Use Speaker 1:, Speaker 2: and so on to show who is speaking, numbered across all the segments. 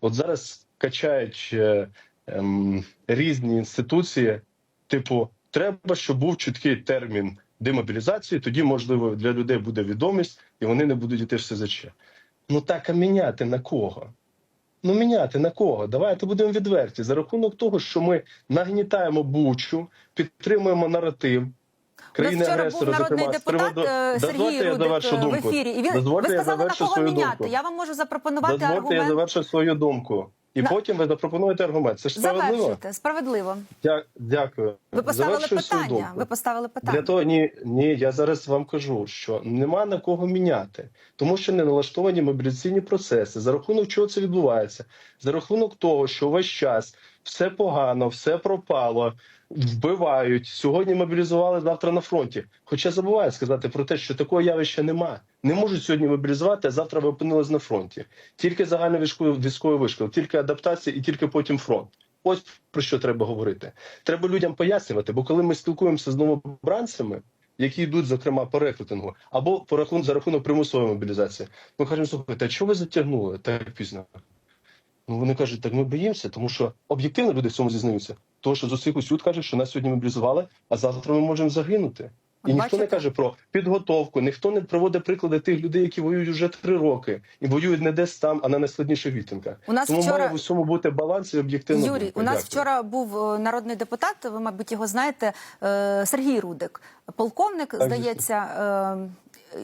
Speaker 1: От зараз качають е, ем, різні інституції, типу, треба, щоб був чіткий термін демобілізації, тоді, можливо, для людей буде відомість, і вони не будуть йти в СЗЧ. Ну так, а міняти на кого? Ну, міняти на кого? Давайте будемо відверті. За рахунок того, що ми нагнітаємо бучу, підтримуємо наратив.
Speaker 2: Нас вчора був народний
Speaker 1: зокрема,
Speaker 2: депутат е, Сергій
Speaker 1: Дозвольте,
Speaker 2: Рудик
Speaker 1: завершу
Speaker 2: е, в
Speaker 1: думку.
Speaker 2: ефірі, і він
Speaker 1: Дозвольте,
Speaker 2: ви сказали на кого
Speaker 1: свою
Speaker 2: міняти.
Speaker 1: думку.
Speaker 2: Я вам можу запропонувати
Speaker 1: Дозвольте, я завершу свою думку. І
Speaker 2: На-
Speaker 1: потім ви запропонуєте аргумент. Це ж справедливо.
Speaker 2: Завершуйте справедливо.
Speaker 1: Дя- Дякую.
Speaker 2: Ви поставили
Speaker 1: Завершую
Speaker 2: питання. Ви поставили питання.
Speaker 1: Для того ні, ні, я зараз вам кажу, що нема на кого міняти, тому що не налаштовані мобілізаційні процеси. За рахунок чого це відбувається? За рахунок того, що весь час все погано, все пропало, вбивають. Сьогодні мобілізували завтра на фронті. Хоча забувають сказати про те, що такого явища нема. Не можуть сьогодні мобілізувати, а завтра ви опинились на фронті. Тільки загальна військовий вишкіл, тільки адаптація і тільки потім фронт. Ось про що треба говорити. Треба людям пояснювати, бо коли ми спілкуємося з новобранцями, які йдуть, зокрема, по рекрутингу, або по рахунку за рахунок примусової мобілізації, ми кажемо, слухайте, а чого ви затягнули так пізно? Ну вони кажуть, так ми боїмося, тому що об'єктивно люди в цьому зізнаються. Тому що з усіх усюд кажуть, що нас сьогодні мобілізували, а завтра ми можемо загинути. І ніхто не каже про підготовку, ніхто не проводить приклади тих людей, які воюють вже три роки, і воюють не десь там, а на найскладніших відтинках.
Speaker 2: У нас
Speaker 1: Тому
Speaker 2: вчора-
Speaker 1: має в усьому бути баланс і об'єктивно.
Speaker 2: Юрій,
Speaker 1: думка.
Speaker 2: у нас
Speaker 1: Дякую.
Speaker 2: вчора був е, народний депутат. Ви, мабуть, його знаєте, е, Сергій Рудик, полковник,
Speaker 1: Так,
Speaker 2: здається.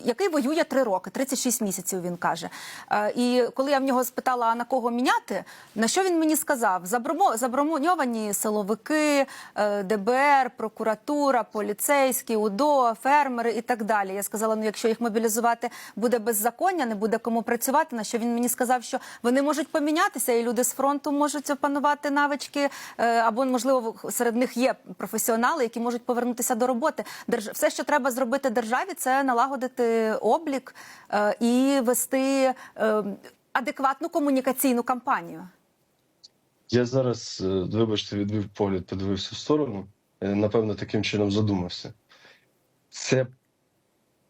Speaker 2: Який воює три роки, 36 місяців, він каже. Е, І коли я в нього спитала, на кого міняти, на що він мені сказав? Заброньовані силовики, е, ДБР, прокуратура, поліцейські, УДО, фермери і так далі. Я сказала, ну якщо їх мобілізувати буде беззаконня, не буде кому працювати. На що він мені сказав, що вони можуть помінятися, і люди з фронту можуть опанувати навички, е, або можливо серед них є професіонали, які можуть повернутися до роботи. Все, що треба зробити державі, це налагодити облік е, і вести е, адекватну комунікаційну кампанію.
Speaker 1: Я зараз, е, вибачте, відвів погляд, подивився в сторону. Напевно, таким чином задумався. Це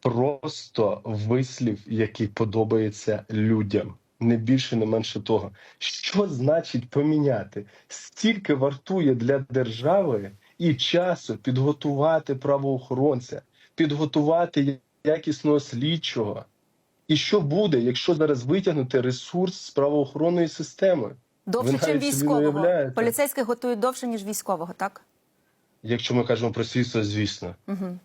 Speaker 1: просто вислів, який подобається людям. Не більше, не менше того. Що значить поміняти? Стільки вартує для держави і часу підготувати правоохоронця, підготувати якісного слідчого. І що буде, якщо зараз витягнути ресурс з правоохоронної системи?
Speaker 2: Довше, ніж військового. Поліцейських готують довше, ніж військового, так?
Speaker 1: Якщо ми кажемо про слідство, звісно.
Speaker 2: Угу.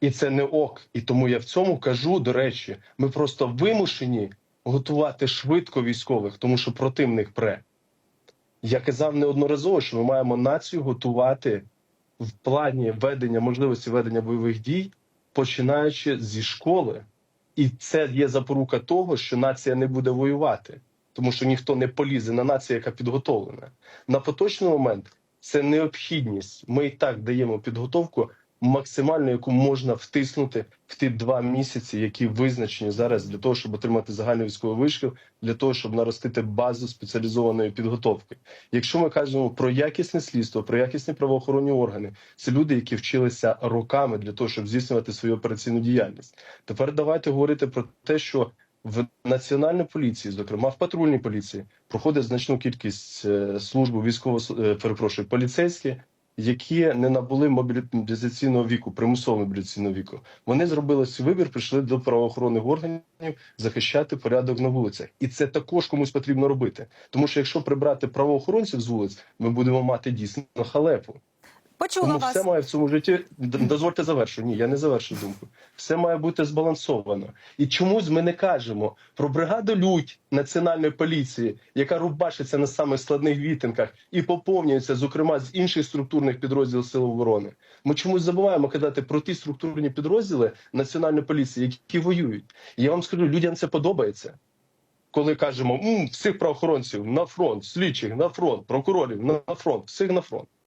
Speaker 1: І це не ок. І тому я в цьому кажу, до речі, ми просто вимушені готувати швидко військових, тому що противник пре. Я казав неодноразово, що ми маємо націю готувати в плані ведення можливості ведення бойових дій, починаючи зі школи. І це є запорука того, що нація не буде воювати, тому що ніхто не полізе на націю, яка підготовлена. На поточний момент це необхідність. Ми і так даємо підготовку максимально, яку можна втиснути в ті два місяці, які визначені зараз для того, щоб отримати загальний військовий вишкіл, для того, щоб наростити базу спеціалізованої підготовки. Якщо ми кажемо про якісне слідство, про якісні правоохоронні органи, це люди, які вчилися роками для того, щоб здійснювати свою операційну діяльність. Тепер давайте говорити про те, що в національній поліції, зокрема в патрульній поліції, проходить значну кількість е, служб військово е, перепрошую, поліцейські, які не набули мобілізаційного віку, примусового мобілізаційного віку. Вони зробили свій вибір, прийшли до правоохоронних органів захищати порядок на вулицях, і це також комусь потрібно робити. Тому що якщо прибрати правоохоронців з вулиць, ми будемо мати дійсно халепу.
Speaker 2: Почула
Speaker 1: Тому
Speaker 2: вас.
Speaker 1: все має в цьому житті. Дозвольте завершу. Ні, я не завершу думку. Все має бути збалансовано. І чомусь ми не кажемо про бригаду лють національної поліції, яка рубашиться на самих складних вітинках і поповнюється, зокрема, з інших структурних підрозділів Сил оборони. Ми чомусь забуваємо казати про ті структурні підрозділи національної поліції, які воюють. І я вам скажу, людям це подобається. Коли кажемо «М, всіх правоохоронців на фронт, слідчих на фронт, прокурорів на фронт, всіх на фронт.